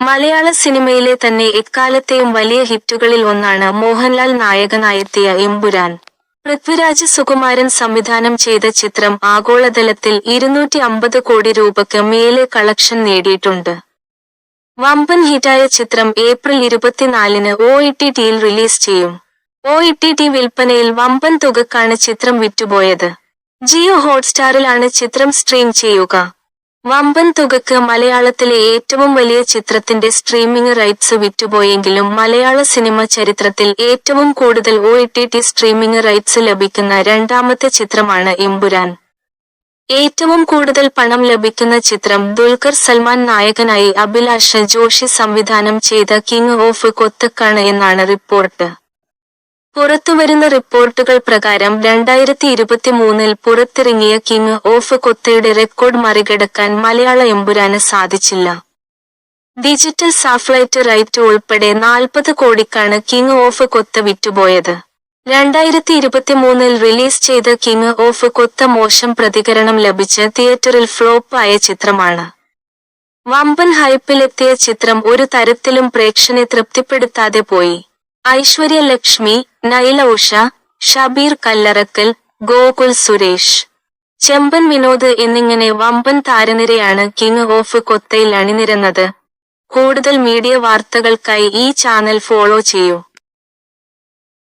മലയാള സിനിമയിലെ തന്നെ എക്കാലത്തെയും വലിയ ഹിറ്റുകളിൽ ഒന്നാണ് മോഹൻലാൽ നായകനായെത്തിയ എമ്പുരാൻ. പൃഥ്വിരാജ് സുകുമാരൻ സംവിധാനം ചെയ്ത ചിത്രം ആഗോളതലത്തിൽ ഇരുന്നൂറ്റി അമ്പത് കോടി രൂപയ്ക്ക് മേലെ കളക്ഷൻ നേടിയിട്ടുണ്ട്. വമ്പൻ ഹിറ്റായ ചിത്രം ഏപ്രിൽ ഇരുപത്തിനാലിന് ഒ ഇ ടി ടിയിൽ റിലീസ് ചെയ്യും. ഒ ഇ ടി ടി വിൽപ്പനയിൽ വമ്പൻ തുകക്കാണ് ചിത്രം വിറ്റുപോയത്. ജിയോ ഹോട്ട്സ്റ്റാറിലാണ് ചിത്രം സ്ട്രീം ചെയ്യുക. വമ്പൻ തുകക്ക് മലയാളത്തിലെ ഏറ്റവും വലിയ ചിത്രത്തിന്റെ സ്ട്രീമിംഗ് റൈറ്റ്സ് വിറ്റുപോയെങ്കിലും മലയാള സിനിമ ചരിത്രത്തിൽ ഏറ്റവും കൂടുതൽ ഒ സ്ട്രീമിംഗ് റൈറ്റ്സ് ലഭിക്കുന്ന രണ്ടാമത്തെ ചിത്രമാണ് എമ്പുരാൻ ഏറ്റവും കൂടുതൽ പണം ലഭിക്കുന്ന ചിത്രം ദുൽഖർ സൽമാൻ നായകനായി അഭിലാഷ് ജോഷി സംവിധാനം ചെയ്ത കിങ് ഓഫ് കൊത്തക്കാണ് എന്നാണ് റിപ്പോർട്ട്. പുറത്തുവരുന്ന റിപ്പോർട്ടുകൾ പ്രകാരം രണ്ടായിരത്തി ഇരുപത്തിമൂന്നിൽ പുറത്തിറങ്ങിയ കിങ് ഓഫ് കൊത്തയുടെ റെക്കോർഡ് മറികടക്കാൻ മലയാള എമ്പുരാന് സാധിച്ചില്ല. ഡിജിറ്റൽ സാഫ്ലൈറ്റ് റൈറ്റ് ഉൾപ്പെടെ നാൽപ്പത് കോടിക്കാണ് കിങ് ഓഫ് കൊത്ത വിറ്റുപോയത്. രണ്ടായിരത്തി ഇരുപത്തിമൂന്നിൽ റിലീസ് ചെയ്ത കിങ് ഓഫ് കൊത്ത മോശം പ്രതികരണം ലഭിച്ച് തിയേറ്ററിൽ ഫ്ലോപ്പ് ആയ ചിത്രമാണ്. വമ്പൻ ഹൈപ്പിലെത്തിയ ചിത്രം ഒരു തരത്തിലും പ്രേക്ഷനെ തൃപ്തിപ്പെടുത്താതെ പോയി. ഐശ്വര്യ ലക്ഷ്മി നൈല ഉഷ ഷബീർ കല്ലറക്കൽ ഗോകുൽ സുരേഷ്. ചെമ്പൻ വിനോദ് എന്നിങ്ങനെ വമ്പൻ താരനിരയാണ് കിങ് ഓഫ് കൊത്തയിൽ അണിനിരന്നത്. കൂടുതൽ മീഡിയ വാർത്തകൾക്കായി ഈ ചാനൽ ഫോളോ ചെയ്യൂ.